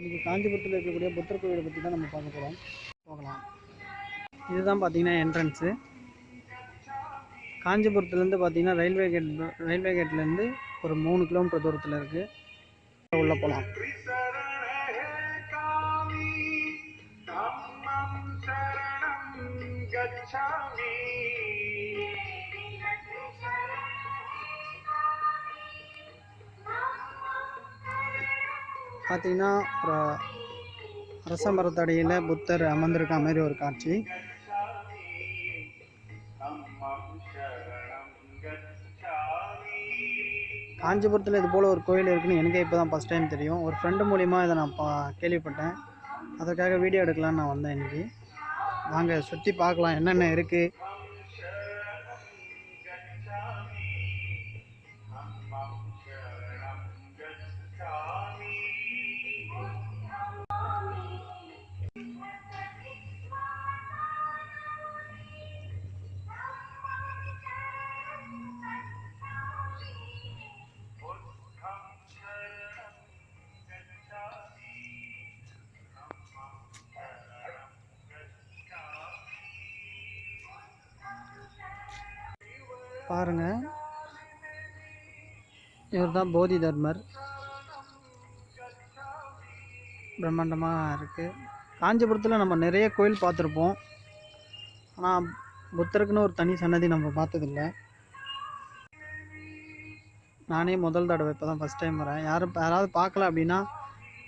இன்றைக்கி காஞ்சிபுரத்தில் இருக்கக்கூடிய புத்தர் கோவிலை பற்றி தான் நம்ம பார்க்க போகிறோம் போகலாம். இதுதான் பார்த்தீங்கன்னா என்ட்ரன்ஸு காஞ்சிபுரத்துலேருந்து பார்த்தீங்கன்னா ரயில்வே கேட் ரயில்வே கேட்லேருந்து ஒரு மூணு கிலோமீட்டர் தூரத்தில் இருக்குது உள்ளே போகலாம் பார்த்தீங்கன்னா ஒரு அரச மரத்தடியில் புத்தர் அமர்ந்திருக்க மாதிரி ஒரு காட்சி. காஞ்சிபுரத்தில் இது போல் ஒரு கோயில் இருக்குன்னு எனக்கே இப்போ தான் ஃபஸ்ட் டைம் தெரியும். ஒரு ஃப்ரெண்டு மூலிமா இதை நான் பா கேள்விப்பட்டேன். அதற்காக வீடியோ எடுக்கலான்னு நான் வந்தேன் இன்றைக்கி வாங்க சுற்றி பார்க்கலாம் என்னென்ன இருக்குது பாருங்கள் இவர் தான் போதி தர்மர். பிரம்மாண்டமாக இருக்குது காஞ்சிபுரத்தில் நம்ம நிறைய கோயில் பார்த்துருப்போம். ஆனால் புத்தருக்குன்னு ஒரு தனி சன்னதி நம்ம பார்த்ததில்ல. நானே முதல் தடவை இப்போ தான் ஃபஸ்ட் டைம் வரேன். யாரும் யாராவது பார்க்கல அப்படின்னா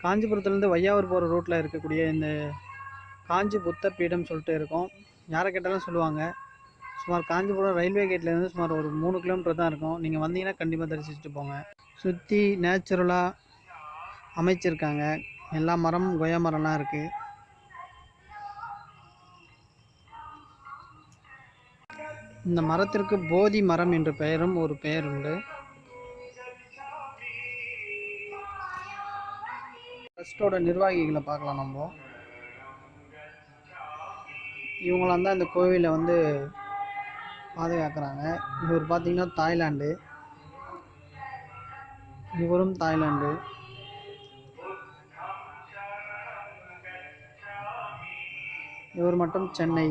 காஞ்சிபுரத்துலேருந்து வையாவூர் போகிற ரூட்டில் இருக்கக்கூடிய இந்த காஞ்சி புத்த பீடம் சொல்லிட்டு இருக்கும். யாரை கேட்டாலும் சொல்லுவாங்க. சுமார் காஞ்சிபுரம் ரயில்வே கேட்லேருந்து சுமார் ஒரு மூணு கிலோமீட்டர் தான் இருக்கும். நீங்கள் வந்தீங்கன்னா கண்டிப்பாக தரிசிச்சுட்டு போங்க. சுற்றி நேச்சுரலாக அமைச்சிருக்காங்க. எல்லா மரம் கொய்யா மரம்லாம் இருக்குது இந்த மரத்திற்கு போதி மரம் என்ற பெயரும் ஒரு பெயர் உண்டு. ட்ரஸ்டோட நிர்வாகிகளை பார்க்கலாம் நம்ம. இவங்களாம் தான் இந்த கோவிலை வந்து பாதுகாக்கிறாங்க இவர் பார்த்தீங்கன்னா தாய்லாண்டு இவரும் தாய்லாண்டு இவர் மட்டும் சென்னை.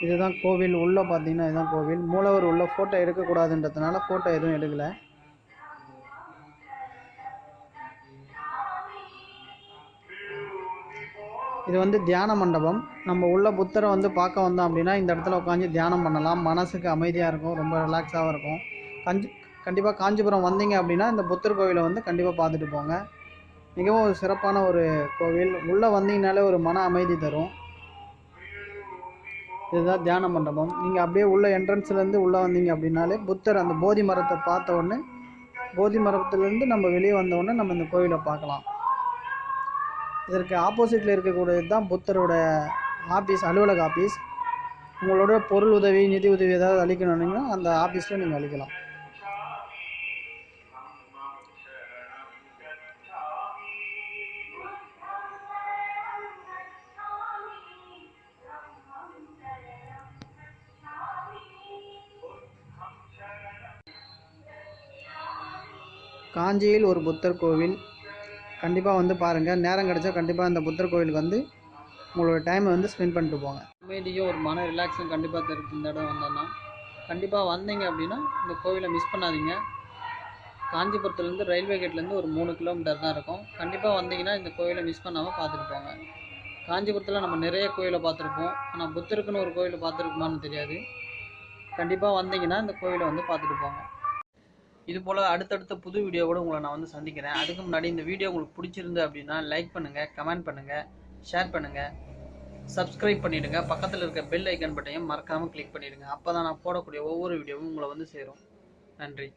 இதுதான் கோவில். உள்ளே பார்த்தீங்கன்னா இதுதான் கோவில். மூலவர் உள்ள ஃபோட்டோ எடுக்கக்கூடாதுன்றதுனால ஃபோட்டோ எதுவும் எடுக்கலை. இது வந்து தியான மண்டபம். நம்ம உள்ள புத்தரை வந்து பார்க்க வந்தோம் அப்படின்னா இந்த இடத்துல உட்காந்து தியானம் பண்ணலாம். மனசுக்கு அமைதியாக இருக்கும். ரொம்ப ரிலாக்ஸாகவும் இருக்கும். கஞ்சி கண்டிப்பாக காஞ்சிபுரம் வந்தீங்க அப்படின்னா இந்த புத்தர் கோவிலை வந்து கண்டிப்பாக பார்த்துட்டு போங்க. மிகவும் சிறப்பான ஒரு கோவில். உள்ளே வந்தீங்கனாலே ஒரு மன அமைதி தரும். இதுதான் தியான மண்டபம். நீங்கள் அப்படியே உள்ள என்ட்ரன்ஸ்லேருந்து உள்ளே வந்தீங்க அப்படின்னாலே புத்தர் அந்த போதி மரத்தை பார்த்த உடனே போதி மரத்துலேருந்து நம்ம வெளியே வந்த உடனே நம்ம இந்த கோவிலை பார்க்கலாம். இதற்கு ஆப்போசிட்டில் இருக்கக்கூடியது தான் புத்தரோட ஆஃபீஸ் அலுவலக ஆஃபீஸ் உங்களோட பொருள் உதவி நிதி உதவி ஏதாவது அளிக்கணும்னா அந்த ஆஃபீஸில் நீங்கள் அளிக்கலாம். காஞ்சியில் ஒரு புத்தர் கோவில். கண்டிப்பாக வந்து பாருங்கள் நேரம் கிடச்சா கண்டிப்பாக இந்த புத்தர் கோவிலுக்கு வந்து உங்களோட டைமை வந்து ஸ்பெண்ட் பண்ணிட்டு போங்க. அமைதியும் ஒரு மன ரிலாக்ஸும் கண்டிப்பாக தருக்கு இந்த இடம் வந்தோன்னா கண்டிப்பாக வந்தீங்க அப்படின்னா இந்த கோவிலை மிஸ் பண்ணாதீங்க. காஞ்சிபுரத்துலேருந்து ரயில்வே கேட்லேருந்து ஒரு மூணு கிலோமீட்டர் தான் இருக்கும். கண்டிப்பாக வந்தீங்கன்னா இந்த கோவிலை மிஸ் பண்ணாமல் பார்த்துட்டு போங்க. காஞ்சிபுரத்தில் நம்ம நிறைய கோயிலை பார்த்துருப்போம். ஆனால் புத்தருக்குன்னு ஒரு கோயிலை பார்த்துருக்குமான்னு தெரியாது. கண்டிப்பாக வந்தீங்கன்னா இந்த கோவிலை வந்து பார்த்துட்டு போங்க. இது போல் அடுத்தடுத்த புது வீடியோவோட உங்களை நான் வந்து சந்திக்கிறேன். அதுக்கு முன்னாடி இந்த வீடியோ உங்களுக்கு பிடிச்சிருந்து அப்படின்னா லைக் பண்ணுங்கள் கமெண்ட் பண்ணுங்கள் ஷேர் பண்ணுங்கள் சப்ஸ்கிரைப் பண்ணிவிடுங்க பக்கத்தில் இருக்க பெல் ஐக்கன் பட்டையும் மறக்காமல் கிளிக் பண்ணிவிடுங்க அப்போ தான் நான் போடக்கூடிய ஒவ்வொரு வீடியோவும் உங்களை வந்து சேரும். நன்றி.